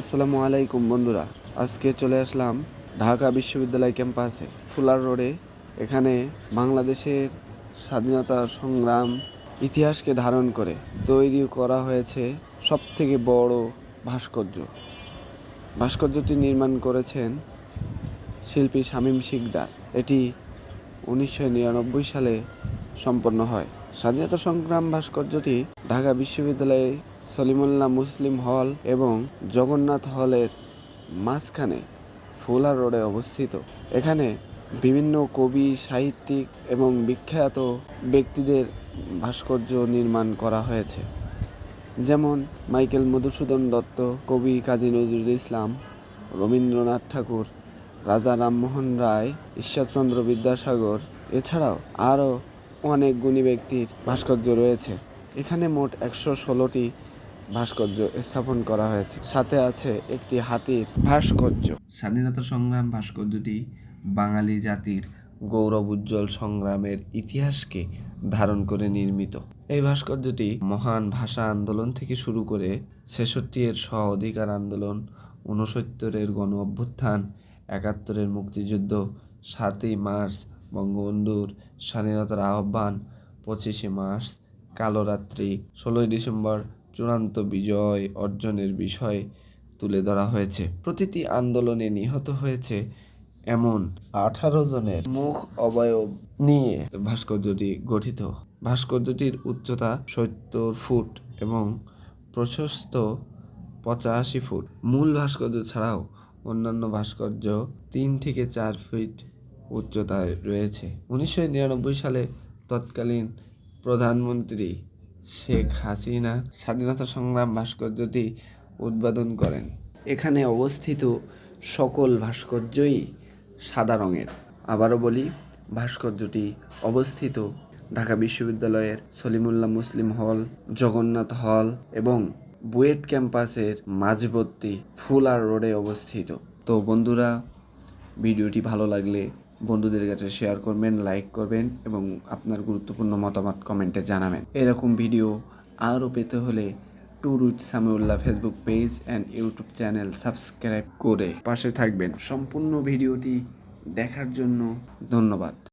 আসসালামু আলাইকুম, বন্ধুরা। আজকে চলে আসলাম ঢাকা বিশ্ববিদ্যালয় ক্যাম্পাসে, ফুলার রোডে। এখানে বাংলাদেশের স্বাধীনতা সংগ্রাম ইতিহাসকে ধারণ করে তৈরি করা হয়েছে সব থেকে বড় ভাস্কর্য। ভাস্কর্যটি নির্মাণ করেছেন শিল্পী শামীম শিকদার। এটি উনিশশো নিরানব্বই সালে সম্পন্ন হয়। স্বাধীনতা সংগ্রাম ভাস্কর্যটি ঢাকা বিশ্ববিদ্যালয়ে সলিমুল্লাহ মুসলিম হল এবং জগন্নাথ হলের মাঝখানে ফুলার রোডে অবস্থিত। এখানে বিভিন্ন কবি, সাহিত্যিক এবং বিখ্যাত ব্যক্তিদের ভাস্কর্য নির্মাণ করা হয়েছে। যেমন মাইকেল মধুসূদন দত্ত, কবি কাজী নজরুল ইসলাম, রবীন্দ্রনাথ ঠাকুর, রাজা রামমোহন রায়, ঈশ্বরচন্দ্র বিদ্যাসাগর, এছাড়াও আরও অনেক গুণী ব্যক্তির ভাস্কর্য রয়েছে। এখানে মোট একশো ষোলোটি ভাস্কর্য স্থাপন করা হয়েছে। সাথে আছে একটি হাতির ভাস্কর্য। স্বাধীনতা সংগ্রাম ভাস্কর্যটি বাঙালি জাতির গৌরব উজ্জ্বল সংগ্রামের ইতিহাসকে ধারণ করে নির্মিত। এই ভাস্কর্যটি মহান ভাষা আন্দোলন থেকে শুরু করে ছেষট্টি এর স্ব অধিকার আন্দোলন, ঊনসত্তরের গণ অভ্যুত্থান, একাত্তরের মুক্তিযুদ্ধ, সাতই মার্চ বঙ্গবন্ধুর স্বাধীনতার আহ্বান, পঁচিশে মার্চ কালোরাত্রি ষোলোই ডিসেম্বর চূড়ান্ত বিজয় অর্জনের বিষয় তুলে ধরা হয়েছে। প্রতিটি আন্দোলনে নিহত হয়েছে এমন আঠারো জনের মুখ অবয়ব নিয়ে ভাস্কর্যটি গঠিত। ভাস্কর্যটির উচ্চতা সত্তর ফুট এবং প্রশস্ত পঁচাশি ফুট। মূল ভাস্কর্য ছাড়াও অন্যান্য ভাস্কর্য তিন থেকে চার ফিট উচ্চতায় রয়েছে। উনিশশো নিরানব্বই সালে তৎকালীন প্রধানমন্ত্রী শেখ হাসিনা স্বাধীনতা সংগ্রাম ভাস্কর্যটি উদ্বোধন করেন। এখানে অবস্থিত সকল ভাস্কর্যই সাদা রঙের। আবারও বলি, ভাস্কর্যটি অবস্থিত ঢাকা বিশ্ববিদ্যালয়ের সলিমুল্লাহ মুসলিম হল, জগন্নাথ হল এবং বুয়েট ক্যাম্পাসের মাঝবর্তী ফুলার রোডে অবস্থিত। তো বন্ধুরা, ভিডিওটি ভালো লাগলে বন্ধুদের কাছে শেয়ার করবেন লাইক করবেন এবং আপনার গুরুত্বপূর্ণ মতামত কমেন্টে জানাবেন। এরকম ভিডিও আরও পেতে হলে tour with Samiullah Facebook page and YouTube channel subscribe করে পাশে থাকবেন। সম্পূর্ণ ভিডিওটি দেখার জন্য ধন্যবাদ।